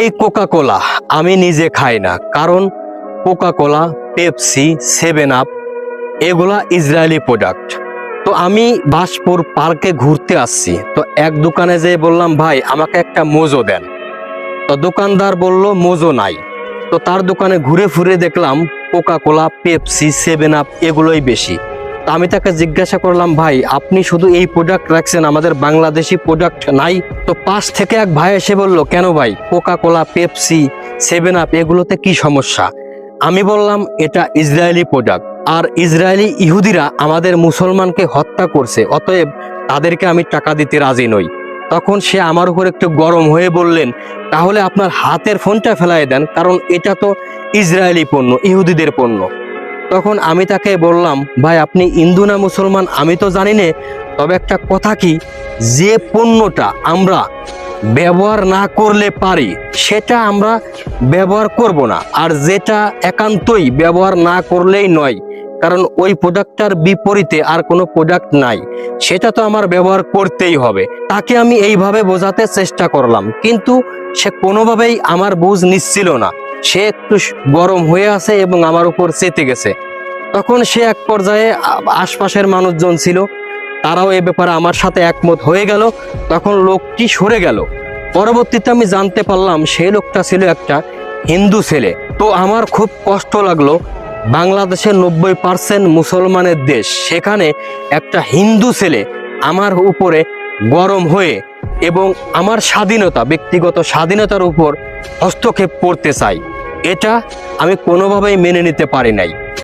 এই কোকা কোলা আমি নিজে খাই না, কারণ Coca Cola Pepsi seven up এগুলা ইসরায়েলি প্রোডাক্ট তো আমি বাসপুর পার্কে ঘুরতে আসছি, তো এক দোকানে যেয়ে বললাম, ভাই, আমাকে একটা মোজো দেন। তো দোকানদার বলল, মোজো নাই। তো তার দোকানে ঘুরে ফুরে দেখলাম Coca Cola Pepsi seven up এগুলোই বেশি। আমি তাকে জিজ্ঞাসা করলাম, ভাই, আপনি শুধু এই প্রোডাক্ট রাখছেন, আমাদের বাংলাদেশি প্রোডাক্ট নাই। তো পাশ থেকে এক ভাই এসে বলল, কেন ভাই? Coca Cola Pepsi seven up এগুলোতে কি সমস্যা? আমি বললাম, এটা ইসরায়েলি প্রোডাক্ট আর ইসরায়েলি ইহুদিরা আমাদের মুসলমানকে হত্যা করছে, অতএব তাদেরকে আমি টাকা দিতে রাজি নই। তখন সে আমার উপর একটু গরম হয়ে বললেন, তাহলে আপনার হাতের ফোনটা ফেলাই দেন, কারণ এটা তো ইসরায়েলি পণ্য, ইহুদিদের পণ্য। তখন আমি তাকে বললাম, ভাই, আপনি হিন্দু না মুসলমান? আমি তো জানি না, তবে একটা কথা কি? যে পণ্যটা আমরা ব্যবহার না করলে পারি, সেটা আমরা ব্যবহার করব না। আর যেটা একান্তই ব্যবহার না করলেই নয়, কারণ ওই প্রোডাক্টটার বিপরীতে আর কোনো প্রোডাক্ট নাই, সেটা তো আমার ব্যবহার করতেই হবে। তাকে আমি এইভাবে বোঝাতে চেষ্টা করলাম, কিন্তু সে কোনোভাবেই আমার বুঝ নিচ্ছিল না। সে একটু গরম হয়ে আছে এবং আমার উপর চেতে গেছে। তখন সে এক পর্যায়ে আশপাশের মানুষজন ছিল, তারাও এ ব্যাপারে আমার সাথে একমত হয়ে গেল। তখন লোকটি সরে গেল। পরবর্তীতে আমি জানতে পারলাম, সেই লোকটা ছিল একটা হিন্দু ছেলে। তো আমার খুব কষ্ট লাগল। বাংলাদেশের নব্বই পার্সেন্ট মুসলমানের দেশ, সেখানে একটা হিন্দু ছেলে আমার উপরে গরম হয়ে এবং আমার স্বাধীনতা, ব্যক্তিগত স্বাধীনতার উপর হস্তক্ষেপ করতে চাই এটা আমি কোনোভাবেই মেনে নিতে পারি নাই।